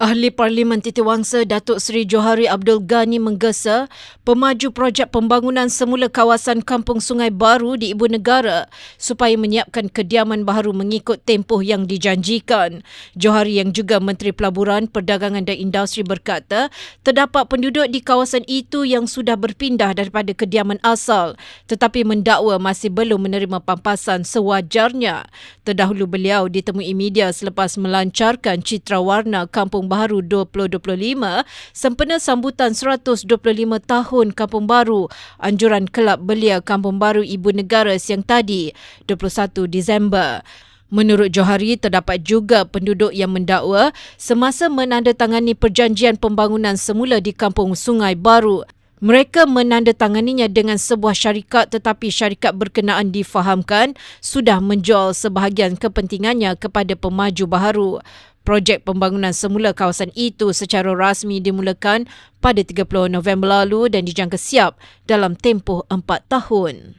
Ahli Parlimen Titiwangsa Datuk Seri Johari Abdul Ghani menggesa pemaju projek pembangunan semula kawasan Kampung Sungai Baru di Ibu Negara supaya menyiapkan kediaman baru mengikut tempoh yang dijanjikan. Johari yang juga Menteri Pelaburan, Perdagangan dan Industri berkata terdapat penduduk di kawasan itu yang sudah berpindah daripada kediaman asal tetapi mendakwa masih belum menerima pampasan sewajarnya. Terdahulu beliau ditemui media selepas melancarkan citra warna Kampung Baru 2025 sempena sambutan 125 tahun Kampung Baru anjuran Kelab Belia Kampung Baru Ibu Negara siang tadi 21 Disember. Menurut Johari, terdapat juga penduduk yang mendakwa semasa menandatangani perjanjian pembangunan semula di Kampung Sungai Baru mereka menandatanganinya dengan sebuah syarikat tetapi syarikat berkenaan difahamkan sudah menjual sebahagian kepentingannya kepada pemaju baharu. Projek pembangunan semula kawasan itu secara rasmi dimulakan pada 30 November lalu dan dijangka siap dalam tempoh 4 tahun.